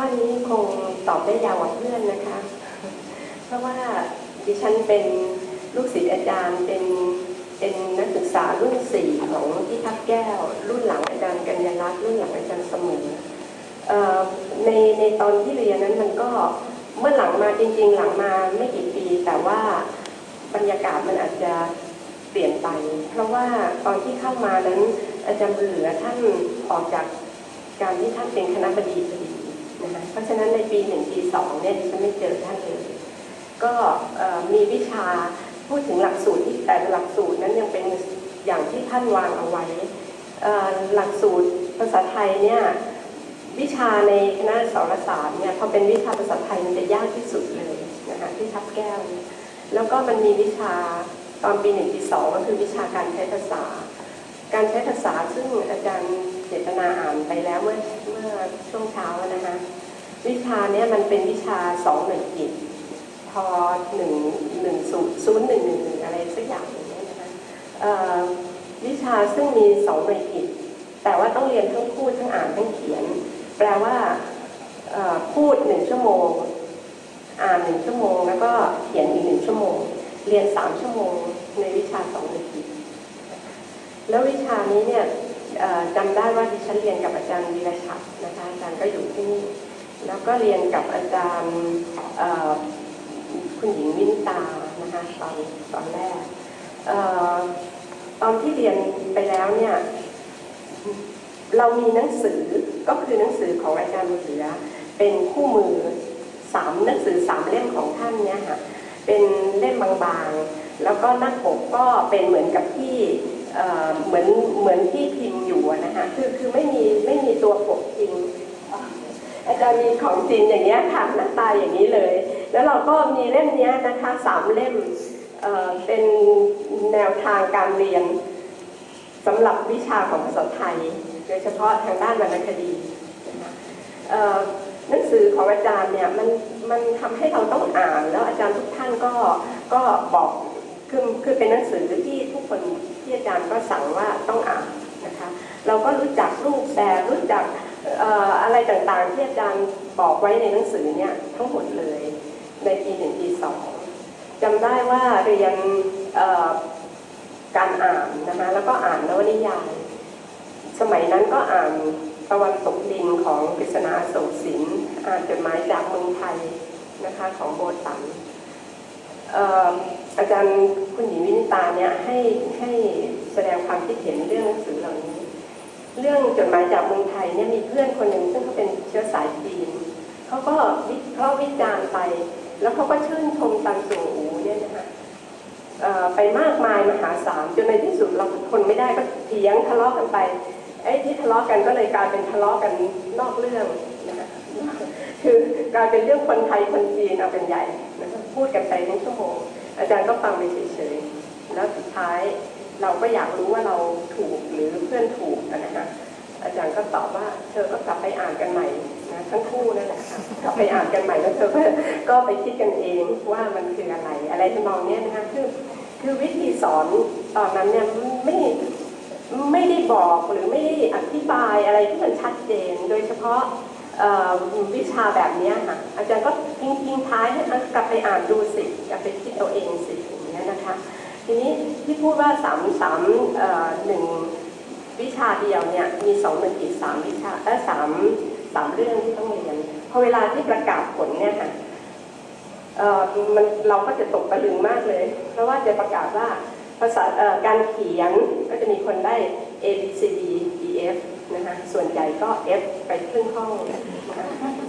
ข้อนี้คงตอบได้ยาวกว่าเพื่อนนะคะ เพราะว่าดิฉันเป็นลูกศิษย์อาจารย์เป็นเป็นนักศึกษารุ่นสี่ของที่ทับแก้ว รุ่นหลังอาจารย์กัญญาลักษณ์รุ่นหลังอาจารย์เสมอเอ่อในในตอนที่เรียนนั้นมันก็เมื่อหลังมาจริง ๆ หลังมาไม่กี่ปี แต่ว่าบรรยากาศมันอาจจะเปลี่ยนไป เพราะว่าตอนที่เข้ามานั้นอาจารย์เหลือท่านออกจากการที่ท่านเป็นคณะบดีพอดี นะคะเพราะฉะนั้นในปีหนึ่งปีสองเนี่ยดิฉันไม่เจอท่านเลย ก็มีวิชาพูดถึงหลักสูตรที่แต่หลักสูตรนั้นยังเป็นอย่างที่ท่านวางเอาไว้หลักสูตรภาษาไทยเนี่ยวิชาในคณะสารศาสตร์เนี่ยพอเป็นวิชาภาษาไทยมันจะยากที่สุดเลยนะคะที่ทับแก้ว แล้วก็มันมีวิชาตอนปีหนึ่งปีสองก็คือวิชาการใช้ภาษา การใช้ภาษาซึ่งอาจารย์เจตนาอ่านไปแล้วเมื่อ มื่อช่วงเช้านะคะวิชาเนี้ยมันเป็นวิชาสองหน่วยกิจพอหนึ่งหนึ่งศูนย์ศูนย์หนึ่งหนึ่งหนึ่งอะไรสักอย่างอย่างเงี้ยนะคะวิชาซึ่งมีสองหน่วยกิจแต่ว่าต้องเรียนทั้งพูดทั้งอ่านทั้งเขียน แปลว่าพูดหนึ่งชั่วโมง อ่านหนึ่งชั่วโมง แล้วก็เขียนอีกหนึ่งชั่วโมง เรียนสามชั่วโมงในวิชาสองหน่วยกิจแล้ววิชานี้เนี่ย จำได้ว่าดิฉันเรียนกับอาจารย์วีรชัดนะคะอาจารย์ก็อยู่ที่นี่แล้วก็เรียนกับอาจารย์คุณหญิงวินตานะคะตอนตอนแรกตอนที่เรียนไปแล้วเนี่ยเรามีหนังสือก็คือหนังสือของอาจารย์บุญเหลือ เป็นคู่มือสามหนังสือสามเล่มของท่านเนี่ยค่ะเป็นเล่มบางๆ แล้วก็หน้าปกก็เป็นเหมือนกับที่ เหมือนเหมือนที่พิมพ์อยู่นะคะคือคือไม่มีไม่มีตัวปกจริงอาจารย์มีของจริงอย่างเงี้ยค่ะหน้าตาอย่างนี้เลย แล้วเราก็มีเล่มเนี้ยนะคะสามเล่มเเป็นแนวทางการเรียนสำหรับวิชาของภาษาไทย โดยเฉพาะทางด้านวรรณคดีนะคะหนังสือของอาจารย์เนี่ยมันมันทำให้เราต้องอ่าน แล้วอาจารย์ทุกท่านก็ก็บอก คือคือเป็นหนังสือที่ทุกคนที่อาจารย์ก็สั่งว่าต้องอ่านนะคะ เราก็รู้จักรูปแบบรู้จักอออะไรต่างๆ ที่อาจารย์บอกไว้ในหนังสือเนี่ยทั้งหมดเลยในปีหนึ่งปีสองจำได้ว่าเรียนการอ่านนะคะแล้วก็อ่านนวนิยาย สมัยนั้นก็อ่านตะวันตกดินของกฤษณาโศกสินอ่านจดหมายจากเมืองไทยนะคะของโบตัน อาจารย์คุณหญิงวินิตาเนี่ยให้ให้แสดงความคิดเห็นเรื่องหนังสือเหล่านี้ เรื่องจดหมายจากเมืองไทยเนี่ยมีเพื่อนคนหนึ่งซึ่งเขาเป็นเชื้อสายจีนเขาก็วิเคราะห์วิจารณ์ไป แล้วเขาก็ชื่นชมตันสูงอูเนี่ยนะคะเอ่อไปมากมายมหาศาลจนในที่สุดเราทนไม่ได้ก็เถียงทะเลาะกันไปไอ้ที่ทะเลาะกันก็เลยกลายเป็นทะเลาะกันนอกเรื่อง กลายเป็นเรื่องคนไทยคนจีนเอาเป็นใหญ่นะคะพูดกันไปทั้งชั่วโมง อาจารย์ก็ฟังไปเฉยๆแล้วสุดท้ายเราก็อยากรู้ว่าเราถูกหรือเพื่อนถูกนะคะอาจารย์ก็ตอบว่า เธอก็กลับไปอ่านกันใหม่นะทั้งคู่นั่นแหละค่ะกลับไปอ่านกันใหม่แล้วเธอก็ก็ไปคิดกันเองว่ามันคืออะไร อะไรทำนองเนี้ยนะคะคือคือวิธีสอนตอนนั้นเนี่ยไม่ไม่ได้บอกหรือไม่ได้อธิบายอะไรที่มันชัดเจน โดยเฉพาะ วิชาแบบนี้ค่ะอาจารย์ก็ทิ้งทิ้งท้ายให้กลับไปอ่านดูสิกลับไปคิดเอาเองสิอย่างเงี้ยนะคะ ทีนี้ที่พูดว่าสามสามหนึ่งวิชาเดียวเนี่ยมีสองหนึ่งอีกสามวิชาเออสามสามเรื่องที่ต้องเรียนพอเวลาที่ประกาศผลเนี่ยค่ะเอ่อมันเราก็จะตกตะลึงมากเลย เพราะว่าจะประกาศว่าภาษาการเขียนก็จะมีคนได้ A B C D E F นะคะส่วนใหญ่ก็ F ไปครึ่งห้องนะคะ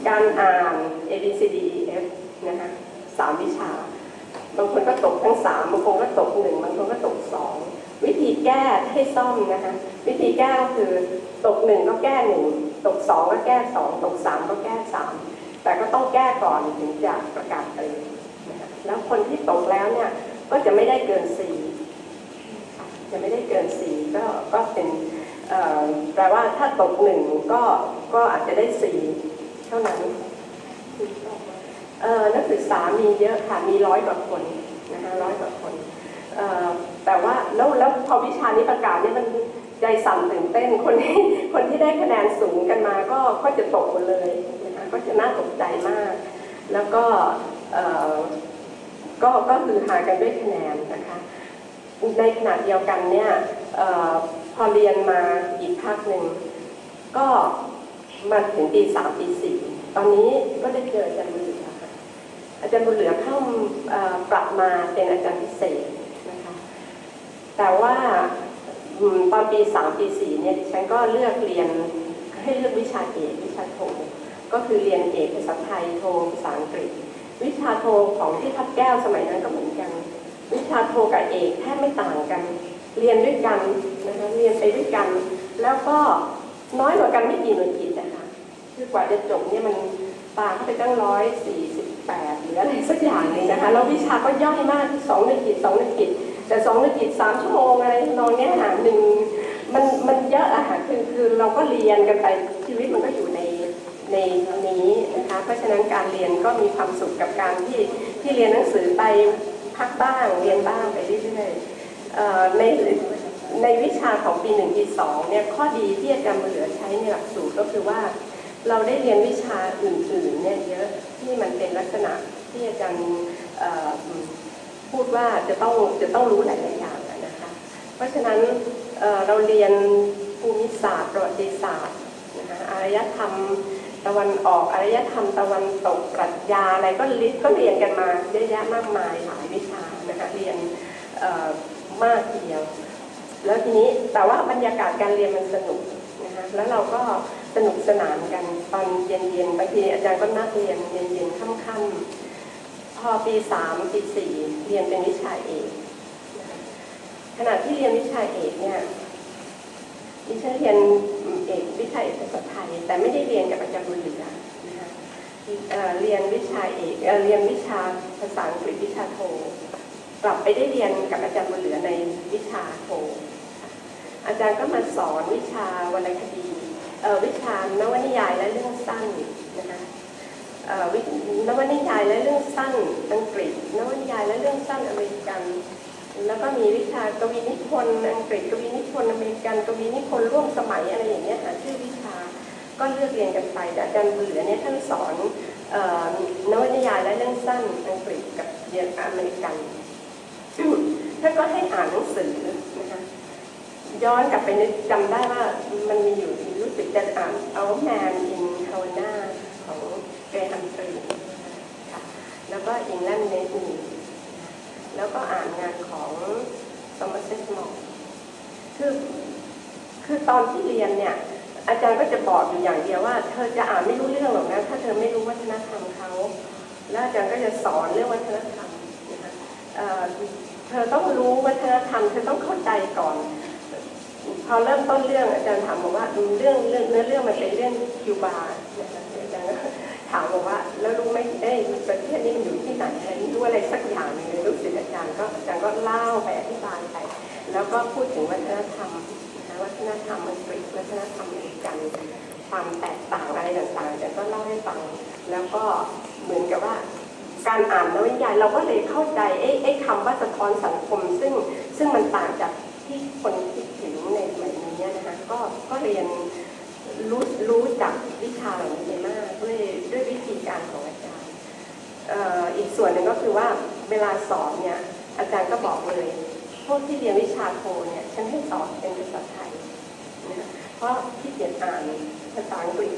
การอ่าน A B C D E F นะคะสามวิชา บางคนก็ตกทั้งสามบางคนก็ตกหนึ่งบางคนก็ตกสองวิธีแก้ให้ซ่อมนะคะวิธีแก้ก็คือตกหนึ่งก็แก้หนึ่งตกสองก็แก้สองตกสามก็แก้สามแต่ก็ต้องแก้ก่อนถึงจะประกาศเตือนแล้วคนที่ตกแล้วเนี่ยก็จะไม่ได้เกินสี่จะไม่ได้เกินสี่ก็ก็เป็น แปลว่าถ้าตกหนึ่งก็ก็อาจจะได้สี่เท่านั้นเอ่อนักศึกษามีเยอะค่ะมีร้อยกว่าคนนะคะร้อยกว่าคนแต่ว่าแล้วแล้วพอวิชานี้ประกาศเนี่ยมันใจสั่นตื่นเต้นคนที่คนที่ได้คะแนนสูงกันมาก็ก็จะตกหมดเลยนะคะก็จะน่าตกใจมาก แล้วก็เออก็ก็คือหากันด้วยคะแนนนะคะ ในขณะเดียวกันเนี่ยออพอเรียนมาอีกภาคหนึ่ง ก็มาถึงปีสามปีสี่ตอนนี้ก็ได้เจออาจารย์บุญเหลือค่ะอาจารย์บุญเหลือเข้าปรับมาเป็นอาจารย์พิเศษนะคะแต่ว่าตอนปีสามปีสี่เนี่ยดิฉันก็เลือกเรียนให้เลือกวิชาเอกวิชาโทก็คือเรียนเอกภาษาไทยโทภาษาอังกฤษ วิชาโทของที่ทับแก้วสมัยนั้นก็เหมือนกัน วิชาโทกับเอกแทบไม่ต่างกัน เรียนด้วยกันนะคะเรียนไปด้วยกัน แล้วก็น้อยกว่ากันไม่กี่หน่วยกิตนะคะคือกว่าจะจบเนี่ยมันปาเข้าไปตั้งร้อยสี่สิบแปดหรืออะไรสักอย่างหนึ่งนะคะแล้ววิชาก็ย่อยมากสองหน่วยกิตสองหน่วยกิตแต่สองหน่วยกิตสามชั่วโมงอะไรนองเนี้ยหาหนึ่งมันมันเยอะอะค่ะคือคือเราก็เรียนกันไปชีวิตมันก็อยู่ในในนี้นะคะเพราะฉะนั้นการเรียนก็มีความสุขกับการที่ที่เรียนหนังสือไป พักบ้างเรียนบ้างไปเรื่อยๆในในวิชาของปีหนึ่งปีสองเนี่ยข้อดีที่อาจารย์เหลือใช้ในหลักสูตรก็คือว่าเราได้เรียนวิชาอื่นๆเนี่ยเยอะที่มันเป็นลักษณะที่อาจารย์พูดว่าจะต้องจะต้องรู้หลายๆอย่างนะคะเพราะฉะนั้นเเราเรียนภูมิศาสตร์ประวัติศาสตร์นะคะอารยธรรม ตะวันออกอารยธรรมตะวันตกปรัชญาอะไรก็ลิก็เรียนกันมาเยอะแยะมากมายหลายวิชานะคะเรียนมากทีเดียว แล้วทีนี้แต่ว่าบรรยากาศการเรียนมันสนุกนะคะแล้วเราก็สนุกสนานกันตอนเย็นๆบางทีอาจารย์ก็นัดเรียนเย็นๆค่ำๆพอปีสามปีสี่เรียนเป็นวิชาเอกขณะที่เรียนวิชาเอกเนี่ย ดิฉันเรียนเอกวิชาเอกภาษาไทย แต่ไม่ได้เรียนกับอาจารย์บุญเหลือนะคะเรียนวิชาเอกเรียนวิชาภาษาอังกฤษวิชาโท กลับไปได้เรียนกับอาจารย์บุญเหลือในวิชาโทค่อาจารย์ก็มาสอนวิชาวรรณคดีวิชานวนิยายและเรื่องสั้นนะคะเอ่อวินวนิยายและเรื่องสั้นอังกฤษนวนิยายและเรื่องสั้นอเมริกัน แล้วก็มีวิชากวีนิพนธ์อังกฤษกวีนิพนธ์อเมริกันกวีนิพนธ์ร่วมสมัยอะไรอย่างเงี้ยค่ะชื่อวิชาก็เลือกเรียนกันไปแต่อาจารย์บุญเหลือเนี่ยท่านสอนออนวนิยายและเรื่องสั้นอังกฤษกับเรียนอเมริกันท่านก็ให้อ่านหนังสือนะคะย้อนกลับไปนึกจำได้ว่ามันมีอยู่รู้สึกจะอ่าน Our Man in Havana ของเกรฮัมฟรีค่ะแล้วก็อิงแลนด์เนสนี แล้วก็อ่านงานของสม r เซตมอลคือคือตอนที่เรียนเนี่ย อาจารย์ก็จะบอกอยู่อย่างเดียวว่า เธอจะอ่านไม่รู้เรื่องหรอกนะ ถ้าเธอไม่รู้วัฒนธรรมเขาแล้วอาจารย์ก็จะสอนเรื่องวัฒนธรรมนะคะเธอต้องรู้วัฒนธรรมเธอต้องเข้าใจก่อน พอเริ่มต้นเรื่องอาจารย์ถามบอกว่าเรื่องเรื่องเนื้อเรื่องมันเป็นเรื่องคิวบานะคะอาจารย์ก็ ถามบอกว่าแล้วรู้ไหมเอ้ยประเทศนี้มันอยู่ที่ไหนอะไรไม่รู้อะไรสักอย่างหนึงเลยรู้สึกอาจารย์ก็อาจารย์ก็เล่าไปอธิบายไปแล้วก็พูดถึงวัฒนธรรมนะคะวัฒนธรรมอังกฤษวัฒนธรรมอเมริกันความแตกต่างอะไรต่างๆอาจารย์ก็เล่าให้ฟัง แล้วก็เหมือนกับว่า การอ่านนวนิยายเราก็เลยเข้าใจไอ้ไอ้คำว่าสะท้อนสังคม ซึ่งซึ่งมันต่างจากที่คนคิดถึงในสมัยนี้นะคะก็ก็เรียน รู้รู้จักวิชาเหล่านี้มากด้วยด้วยวิธีการของอาจารย์อีกส่วนหนึ่งก็คือว่าเวลาสอนเนี่ยอาจารย์ก็บอกเลยพวกที่เรียนวิชาโทเนี่ยฉันให้สอนเป็นภาษาไทยนะเพราะที่เกียจอ่านภาษาอังกฤษ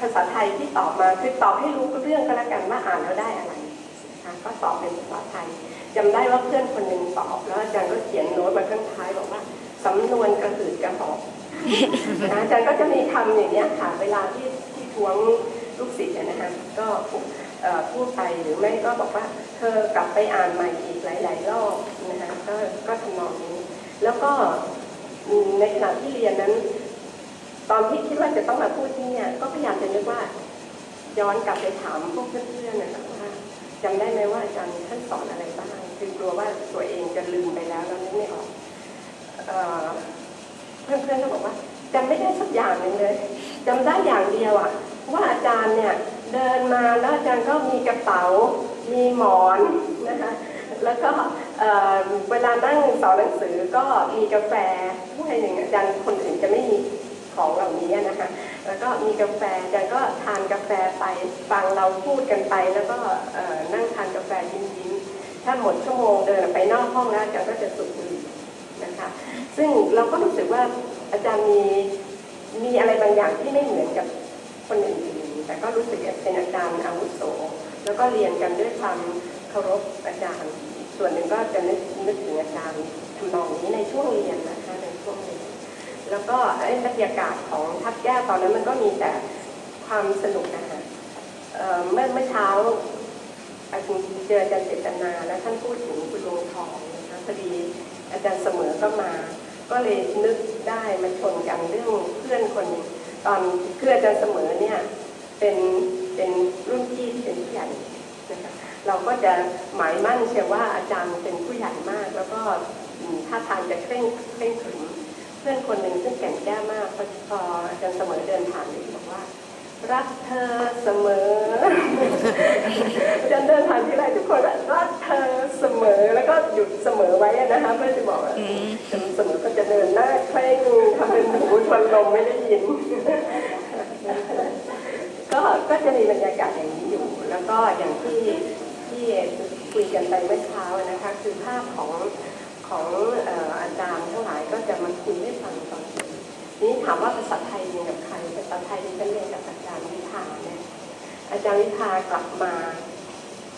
ภาษาไทยที่ตอบมาคือตอบให้รู้เรื่องก็แล้วกันว่าอ่านแล้วได้อะไรนะคะก็ตอบเป็นภาษาไทยจำได้ว่าเพื่อนคนหนึ่งตอบแล้วอาจารย์ก็เขียนโน้ตมาข้างท้ายบอกว่าสำนวนกระหืดกระหอบ อาจารย์ก็จะมีคำอย่างนี้ค่ะเวลาที่ที่ทวงลูกศิษย์นะคะก็พูดไปหรือไม่ก็บอกว่าเธอกลับไปอ่านใหม่อีกหลาย ๆ รอบนะคะก็ก็ทำนองนี้ แล้วก็ในขณะที่เรียนนั้น ตอนที่คิดว่าจะต้องมาพูดที่เนี่ยก็พยายามจะนึกว่าย้อนกลับไปถามพวกเพื่อนๆนะคะว่าจำได้ไหมว่าอาจารย์ท่านสอนอะไรบ้างคือกลัวว่าตัวเองจะลืมไปแล้วแล้วนึกไม่ออกเอ่อ พื่อนๆก็บอกว่าจำไม่ได้สักอย่างหนึ่งเลยจำได้อย่างเดียวอะว่าอาจารย์เนี่ยเดินมาแล้วอาจารย์ก็มีกระเป๋า มีหมอนนะคะแล้วก็เวลานั่งสอนหนังสือก็มีกาแฟถ้วยหนึ่งอาจารย์คนอื่นจะไม่มีของเหล่านี้นะคะ แล้วก็มีกาแฟอาจารย์ก็ทานกาแฟไปฟังเราพูดกันไป แล้วก็นั่งทานกาแฟยิ้มๆถ้าหมดชั่วโมงเดินไปนอกห้องแล้วอาจารย์ก็จะสูบบุหรี่ คะซึ่งเราก็รู้สึกว่าอาจารย์มีมีอะไรบางอย่างที่ไม่เหมือนกับคนอื่นๆแต่ก็รู้สึกเป็นอาจารย์อาวุโส แล้วก็เรียนกันด้วยความเคารพอาจารย์ ส่วนหนึ่งก็จะนึกนึกถึงอาจารย์ทำนองนี้ในช่วงเรียนนะคะในช่วงเรียนแล้วก็ไอ้บรรยากาศของทับแก้ตอนนั้นมันก็มีแต่ความสนุกนะคะเอ่อเมื่อเมื่อเช้าอาจารย์เจออาจารย์เจตนา แล้วท่านพูดถึงคุณลุงทองนะคะพอดี อาจารย์เสมอก็มา ก็เลยนึกได้มาชนกันเรื่องเพื่อนคนตอนคืออาจารย์เสมอเนี่ยเป็นเป็นรุ่นพี่เป็นผู้ใหญ่นะคะเราก็จะหมายมั่นเชื่อว่าอาจารย์เป็นผู้ใหญ่มาก แล้วก็อืมท่าทางจะเคร่งเคร่งขรึมเพื่อนคนหนึ่งซึ่งแก่นแก้มากพออาจารย์เสมอเดินผ่านเลยบอกว่า รักเธอเสมอจารย์เดินผ่านที่ไรทุกคนรักเธอเสมอแล้วก็หยุดเสมอไว้นะคะเพื่อจะบอกว่าอาจารย์เสมอก็จะเดินหน้าเคร่งทำเป็นหูทวนลมไม่ได้ยิน ก็ก็จะมีบรรยากาศอย่างนี้อยู่ แล้วก็อย่างที่ที่คุยกันไปเมื่อเช้านะคะ คือภาพของของเอ่ออาจารย์ทั้งหลายก็จะมาคุยให้ฟังตอน นี้ถามว่าภาษาไทยเรียนกับใครภาษาไทยดิฉันเรียนกับอาจารย์วิภาเนี่ยอาจารย์วิภากลับมา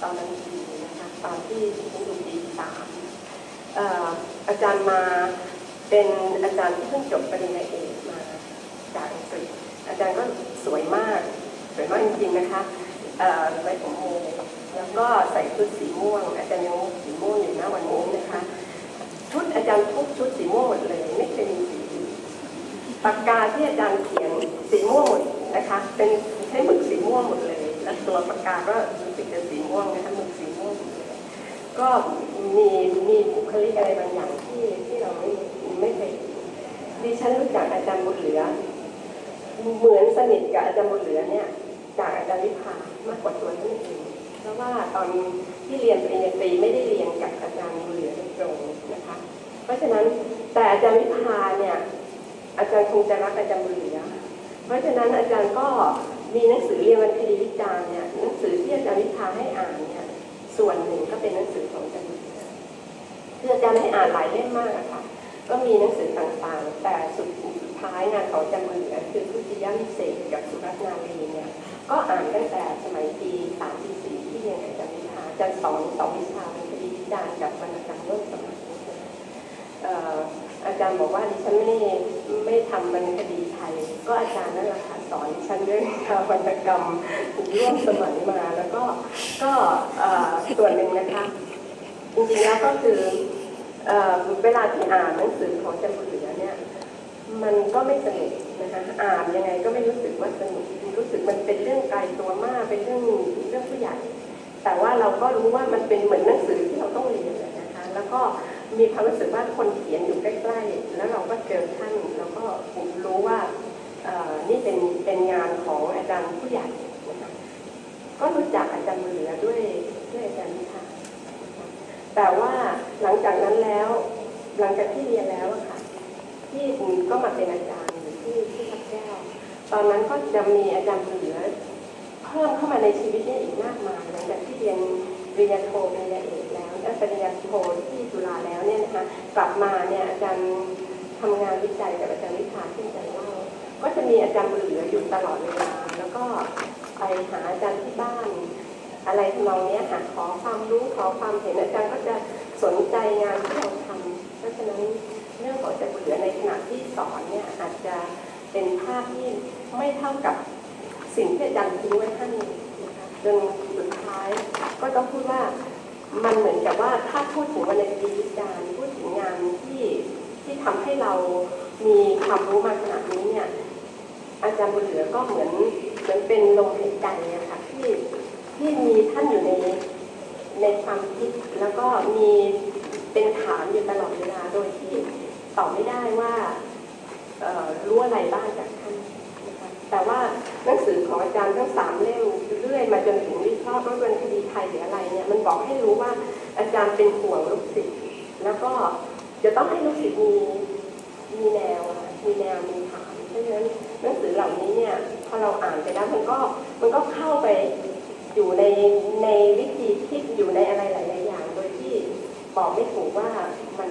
ตอนนั้นปีนะคะตอนที่ดิฉันอยู่ปีสามอาจารย์มาเป็นอาจารย์ที่เพิ่งจบปริญญาเอกมาจากอังกฤษอาจารย์ก็สวยมากสวยมากจริงๆนะคะเอ่อไว้ผมโมแล้วก็ใส่ชุดสีม่วง อาจารย์ยังสีม่วงอยู่หน้าวันนี้คะ ชุดอาจารย์ทุกชุดสีม่วงหมดเลย ไม่เคยมีสีอื่น ปากกาที่อาจารย์เขียนสีม่วงหมดนะคะ เป็นใช้หมึกสีม่วงหมดเลย แล้วตัวปากกาก็รู้สึกจะสีม่วงนะคะหมึกสีม่วงก็มีมีบุคลิกอะไรบางอย่างที่ที่เราไม่ไม่เคยดิฉันรู้จักอาจารย์บุญเหลือ เหมือนสนิทกับอาจารย์บุญเหลือเนี่ยจากอาจารย์วิภามากกว่าตัวท่านเองเพราะว่าตอนที่เรียนปริญญาตรีไม่ได้เรียนกับอาจารย์บุญเหลือโดยตรงนะคะ เพราะฉะนั้นแต่อาจารย์วิภา อาจารย์คงจะรักอาจารย์บุญเหลือเพราะฉะนั้นอาจารย์ก็มีหนังสือเรียนวันคดีวิจารณ์เนี่ยหนังสือที่อาจารย์วิภาให้อ่านเนี่ยส่วนหนึ่งก็เป็นหนังสือของอาจารย์บุญเหลือคืออาจารย์ให้อ่านหลายเล่มมากอะค่ะก็มีหนังสือต่างๆ แต่สุดสุดท้ายงานของอาจารย์บุญเหลือคือทุติยวิเศษกับสุรัตนารีเนี่ยก็อ่านตั้งแต่สมัยปีสามปีสี่ที่เรียนกับอาจารย์วิชาอาจารย์สอนสองวิชาเป็นคดีวิจารณ์กับวรรณกรรมร่วมสมัยเอาจารย์บอกว่าดิฉันไม่ไม่ทำวรรณคดีไทย ก็อาจารย์นั่นแหละค่ะสอนดิฉันเรื่องวรรณกรรมร่วมสมัยมาแล้วก็ก็ส่วนหนึ่งนะคะ จริงๆแล้วก็คือเวลาที่อ่านหนังสือของอาจารย์บุญเหลือเนี่ยมันก็ไม่สนุกนะคะอ่านยังไงก็ไม่รู้สึกว่าสนุกรู้สึกมันเป็นเรื่องไกลตัวมากเป็นเรื่องเรื่องผู้ใหญ่ แต่ว่าเราก็รู้ว่ามันเป็นเหมือนหนังสือที่เราต้องเรียนนะคะ แล้วก็ มีความรู้สึกว่าคนเขียนอยู่ใกล้ๆ แล้วเราก็เจอท่าน แล้วก็รู้ว่านี่เป็นเป็นงานของอาจารย์ผู้ใหญ่นะคะก็รู้จักอาจารย์เหลือด้วยด้วยอาจารย์นิพานะแต่ว่าหลังจากนั้นแล้ว หลังจากที่เรียนแล้วค่ะที่ก็มาเป็นอาจารย์อยู่ที่ที่ทับแก้ว ตอนนั้นก็จะมีอาจารย์เหลือเพิ่มเข้ามาในชีวิตนี่อีกมากมายหลังจากที่เรียนปริญญาโทปริญญาเอก ปริญญาโทที่จุฬาแล้วเนี่ยนะคะกลับมาเนี่ยอาจารย์ทำงานวิจัยกับอาจารย์วิชาที่อาจารย์เล่าก็จะมีอาจารย์เหลืออยู่ตลอดเวลาแล้วก็ไปหาอาจารย์ที่บ้าน อะไรทำนองนี้ยค่ะขอความรู้ขอความเห็นอาจารย์ก็จะสนใจงานที่เราทำเพราะฉะนั้นเรื่องของอาจะเหลือในขณะที่สอนเนี่ยอาจจะเป็นภาพที่ไม่เท่ากับสิ่งที่อาจารย์ทิ้งไว้ให้นะคะจนสุดท้ายก็ต้องพูดว่า มันเหมือนกับว่าถ้าพูดถึงวรรณคดีวิจารณ์พูดถึงงานที่ที่ทำให้เรามีความรู้มาขนาดนี้เนี่ยอาจารย์บุญเหลือก็เหมือนเหมือนเป็นลมหายใจอะค่ะที่ที่มีท่านอยู่ในในความคิดแล้วก็มีเป็นฐานอยู่ตลอดเวลาโดยที่ตอบไม่ได้ว่าเอ่อรู้อะไรบ้างจากท่านนะคะ แต่ว่าหนังสือของอาจารย์ทั้งสามเล่มเรื่อยมาจนถึงวิเคราะห์ว่าเป็นคดีไทยหรืออะไรเนี่ยมันบอกให้รู้ว่าอาจารย์เป็นห่วงลูกศิษย์แล้วก็จะต้องให้ลูกศิษย์มีมีแนวมีแนวมีฐานเพราะฉะนั้นหนังสือเหล่านี้เนี่ยพอเราอ่านไปแล้วมันก็มันก็เข้าไปอยู่ในในวิธีคิดอยู่ในอะไรหลาย ๆ อย่าง โดยที่บอกไม่ถูกว่ามัน